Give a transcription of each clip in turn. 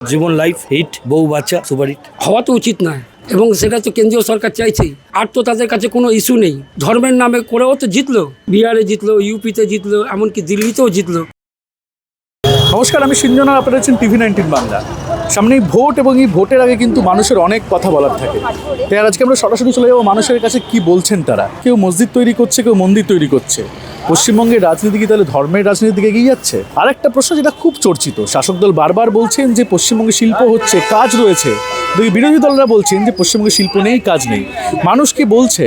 জীবন life hit বউ বাচ্চা super hit হওয়া তো উচিত নয়। এবং সেটা তো কেন্দ্রীয় সরকার চাইছেই আর তো তাদের কাছে কোনো ইস্যু নেই। ধর্মের নামে করেও তো জিতলো। বিহারে জিতলো ইউপিতে জিতলো এমনকি দিল্লিতেও জিতলো। নমস্কার আমি সিঞ্জনা আপনারা আছেন টিভি নাইনটিন বাংলা। সামনেই ভোট এবং এই ভোটের আগে কিন্তু মানুষের অনেক কথা বলার থাকে। তাই আজকে আমরা সরাসরি চলে যাব মানুষের কাছে কি বলছেন তারা? কেউ মসজিদ তৈরি করছে কেউ মন্দির তৈরি করছে। পশ্চিমবঙ্গের রাজনীতি কি তাহলে ধর্মের রাজনীতির দিকে এগিয়ে যাচ্ছে? আর একটা প্রশ্ন যেটা খুব চর্চিত। শাসক দল বারবার বলছেন যে পশ্চিমবঙ্গে শিল্প হচ্ছে, কাজ রয়েছে। দুই বিরোধী দলরা বলছেন যে পশ্চিমবঙ্গে শিল্প নেই, কাজ নেই। মানুষ কি বলছে?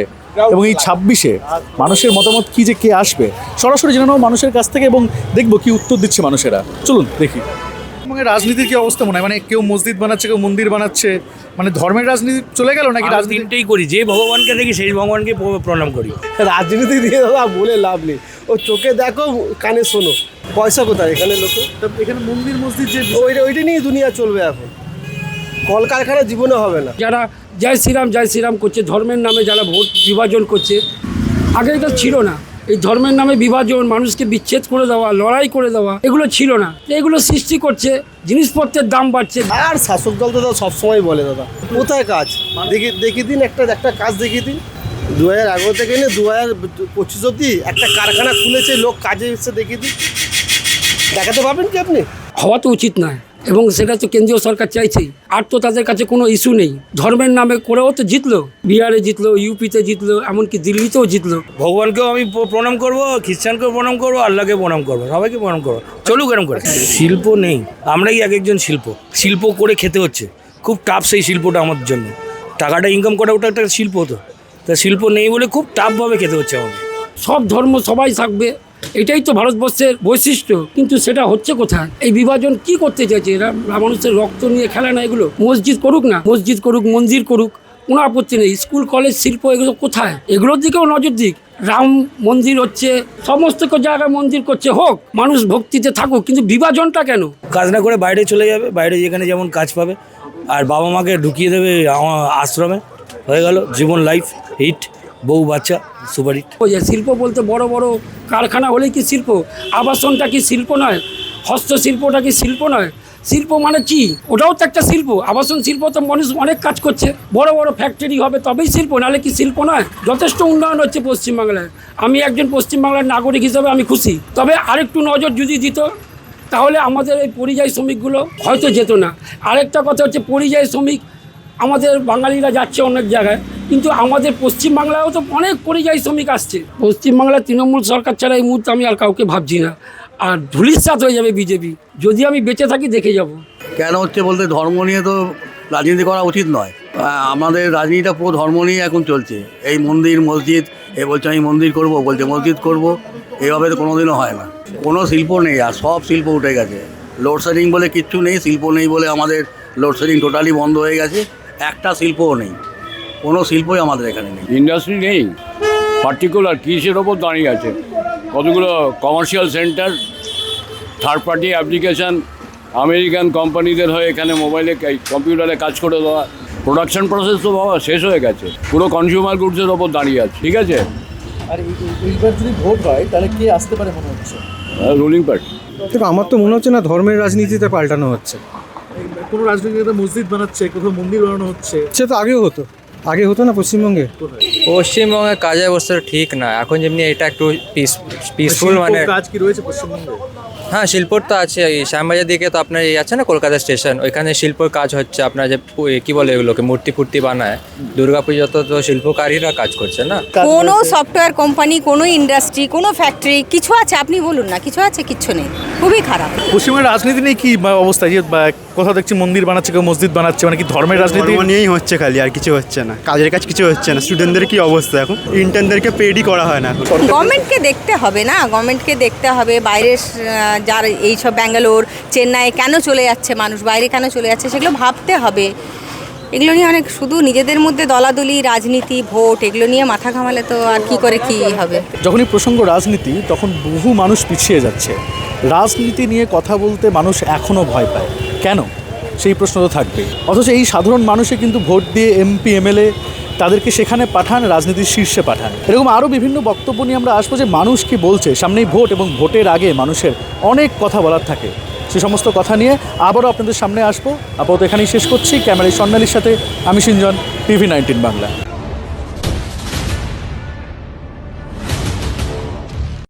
এবং এই ছাব্বিশে মানুষের মতামত কি যে কে আসবে? সরাসরি জেনে নাও মানুষের কাছ থেকে এবং দেখব কি উত্তর দিচ্ছে মানুষেরা। চলুন দেখি। পশ্চিমবঙ্গের রাজনীতির কি অবস্থা মনে হয়? মানে কেউ মসজিদ বানাচ্ছে কেউ মন্দির বানাচ্ছে মানে ধর্মের রাজনীতি চলে গেল নাকি আমরা রাজনীতি? তিনটেই করি যে ভগবানকে দেখি সেই ভগবানকে প্রণাম করি। রাজনীতি দিয়ে দাদা বলে লাভ নেই। ও চোখে দেখো কানে শোনো। পয়সা কোথায় এখানে লোকে? তা এখানে মন্দির মসজিদ যে ওইটা ওইটা নিয়ে দুনিয়া চলবে এখন। কলকারখানা জীবনে হবে না। যারা জয় শ্রীরাম জয় শ্রীরাম করছে ধর্মের নামে যারা ভোট বিভাজন করছে আগে এটা ছিল না। এই ধর্মের নামে বিভাজন মানুষকে বিচ্ছেদ করে দেওয়া লড়াই করে দেওয়া এগুলো ছিল না। এগুলো সৃষ্টি করছে জিনিসপত্রের দাম বাড়ছে। আর শাসক দল তো দাদা সবসময় বলে দাদা কোথায় কাজ? দেখি দেখি দিন একটা একটা কাজ দেখিয়ে দিন। দু হাজার এগারো থেকে নিয়ে দু হাজার পঁচিশ অব্দি একটা কারখানা খুলেছে লোক কাজে এসে দেখিয়ে দিন। দেখাতে পারবেন কি আপনি? হওয়া তো উচিত নয়। এবং সেটা তো কেন্দ্রীয় সরকার চাইছেই। আর তো তাদের কাছে কোনো ইস্যু নেই। ধর্মের নামে করেও তো জিতলো। বিহারে জিতলো ইউপিতে জিতলো এমনকি দিল্লিতেও জিতলো। ভগবানকেও আমি প্রণাম করব খ্রিস্টানকেও প্রণাম করব আল্লাহকে প্রণাম করব সবাইকে প্রণাম করব। চলুক এরম করে। শিল্প নেই। আমরাই এক একজন শিল্প। শিল্প করে খেতে হচ্ছে। খুব টাফ সেই শিল্পটা আমার জন্য। টাকাটা ইনকাম করা ওটা একটা শিল্প তো। তা শিল্প নেই বলে খুব টাফভাবে খেতে হচ্ছে আমাদের। সব ধর্ম সবাই থাকবে। এটাই তো ভারতবর্ষের বৈশিষ্ট্য। কিন্তু সেটা হচ্ছে কোথায়? এই বিভাজন কি করতে চাইছে? এরা মানুষের রক্ত নিয়ে খেলা না এগুলো। মসজিদ করুক না, মসজিদ করুক, মন্দির করুক, কোনো আপত্তি নেই। স্কুল, কলেজ, শিল্প এগুলো কোথায়? এগুলোর দিকেও নজর দিক। রাম মন্দির হচ্ছে, সমস্ত জায়গায় মন্দির করছে হোক, মানুষ ভক্তিতে থাকুক, কিন্তু বিভাজনটা কেন? কাজ না করে বাইরে চলে যাবে, বাইরে যেখানে যেমন কাজ পাবে। আর বাবা মাকে ঢুকিয়ে দেবে আশ্রমে। হয়ে গেল, জীবন লাইফ হিট বউ বাচ্চা, সুপার। ওই যে শিল্প বলতে বড় বড় কারখানা হলেই কি শিল্প? আবাসনটা কি শিল্প নয়? হস্তশিল্পটা কি শিল্প নয়? শিল্প মানে কি? ওটাও তো একটা শিল্প। আবাসন শিল্প তো মানুষ অনেক কাজ করছে। বড় বড় ফ্যাক্টরি হবে তবেই শিল্প, নাহলে কি শিল্প নয়? যথেষ্ট উন্নয়ন হচ্ছে পশ্চিমবাংলায়। আমি একজন পশ্চিমবাংলার নাগরিক হিসাবে আমি খুশি। তবে আরেকটু নজর যদি দিত, তাহলে আমাদের এই পরিযায়ী শ্রমিকগুলো হয়তো যেত না। আরেকটা কথা হচ্ছে পরিযায়ী শ্রমিক, আমাদের বাঙালিরা যাচ্ছে অনেক জায়গায়। কিন্তু আমাদের পশ্চিমবাংলায়ও তো অনেক পরিযায়ী শ্রমিক আসছে। পশ্চিমবাংলার তৃণমূল সরকার ছাড়া এই মুহূর্তে আমি আর কাউকে ভাবছি না। আর ধুলিস্বাত হয়ে যাবে বিজেপি। যদি আমি বেঁচে থাকি, দেখে যাব। কেন হচ্ছে বলতে ধর্ম নিয়ে তো রাজনীতি করা উচিত নয়। আমাদের রাজনীতিটা পুরো ধর্ম নিয়ে এখন চলছে। এই মন্দির, মসজিদ, এ বলছে আমি মন্দির করব বলছে মসজিদ করব এইভাবে তো কোনোদিনও হয় না। কোনো শিল্প নেই, আর সব শিল্প উঠে গেছে। লোডশেডিং বলে কিচ্ছু নেই, শিল্প নেই বলে আমাদের লোডশেডিং টোটালি বন্ধ হয়ে গেছে। একটা শিল্পও নেই। কোনো শিল্পই আমাদের এখানে নেই। ইন্ডাস্ট্রি নেই। পার্টিকুলার কিসের ওপর দাঁড়িয়ে আছে? কতগুলো commercial centre third party application American কোম্পানিদের হয়ে এখানে মোবাইলে কম্পিউটারে কাজ করে দেওয়া। প্রোডাকশন প্রসেস তো বাবা শেষ হয়ে গেছে। পুরো কনজিউমার গুডসের ওপর দাঁড়িয়ে আছে ঠিক আছে? আর এই- এই- এইবার যদি ভোট হয় তাহলে কে আসতে পারে মনে হচ্ছে? রুলিং পার্টি দেখো আমার তো মনে হচ্ছে না ধর্মের রাজনীতিতে পাল্টানো হচ্ছে। কোনো রাজনীতিতে মসজিদ বানাচ্ছে কোথাও মন্দির বানানো হচ্ছে। সে তো আগেও হতো। আগে হতো না পশ্চিমবঙ্গে? পশ্চিমবঙ্গের কাজের অবস্থা ঠিক না। এখন যেমনি এটা একটু পিস পিসফুল মানে কাজ কি রয়েছে পশ্চিমবঙ্গে? হ্যাঁ শিল্পর তো আছে। এই শ্যামবাজার দিকে তো আপনার এই আছে না কলকাতা স্টেশন ওইখানে শিল্পর কাজ হচ্ছে আপনার যে কি বলে এগুলোকে মূর্তি ফুর্তি বানায়। দুর্গাপুজোতে তো তো শিল্পকারীরা কাজ করছে না। কোনো সফটওয়্যার কোম্পানি কোনো ইন্ডাস্ট্রি কোনো ফ্যাক্টরি কিছু আছে? আপনি বলুন না কিছু আছে? কিচ্ছু নেই। খুবই খারাপ। পশ্চিমবঙ্গের রাজনীতি নিয়ে কি বা, অবস্থা? যে বা, কোথাও দেখছি মন্দির বানাচ্ছে কেউ মসজিদ বানাচ্ছে মানে কি ধর্মের রাজনীতি? নিয়েই হচ্ছে খালি আর কিছু হচ্ছে না। কাজের কাজ কিছু হচ্ছে না। স্টুডেন্টদের কি অবস্থা এখন? ইন্টার্নদেরকে পেডই করা হয় না এখন। গভর্নমেন্টকে দেখতে হবে না। গভর্নমেন্টকে দেখতে হবে। বাইরের যার এইসব ব্যাঙ্গালোর চেন্নাই কেন চলে যাচ্ছে মানুষ? বাইরে কেন চলে যাচ্ছে? সেগুলো ভাবতে হবে। এগুলো নিয়ে অনেক শুধু নিজেদের মধ্যে দলাদলি রাজনীতি ভোট এগুলো নিয়ে মাথা ঘামালে তো আর কি করে কি হবে? যখনই প্রসঙ্গ রাজনীতি তখন বহু মানুষ পিছিয়ে যাচ্ছে। রাজনীতি নিয়ে কথা বলতে মানুষ এখনও ভয় পায়। কেন? সেই প্রশ্ন তো থাকবে। অথচ এই সাধারণ মানুষে কিন্তু ভোট দিয়ে এমপি, এমএলএ তাদেরকে সেখানে পাঠান, রাজনীতির শীর্ষে পাঠান। এরকম আরও বিভিন্ন বক্তব্য নিয়ে আমরা আসব যে মানুষ কি বলছে, সামনেই ভোট এবং ভোটের আগে মানুষের অনেক কথা বলার থাকে। সে সমস্ত কথা নিয়ে আবারও আপনাদের সামনে আসব। আপাতত এখানেই শেষ করছি। ক্যামেরায় সন্ন্যালির সাথে আমি সিঞ্জন টিভি নাইনটিন বাংলা।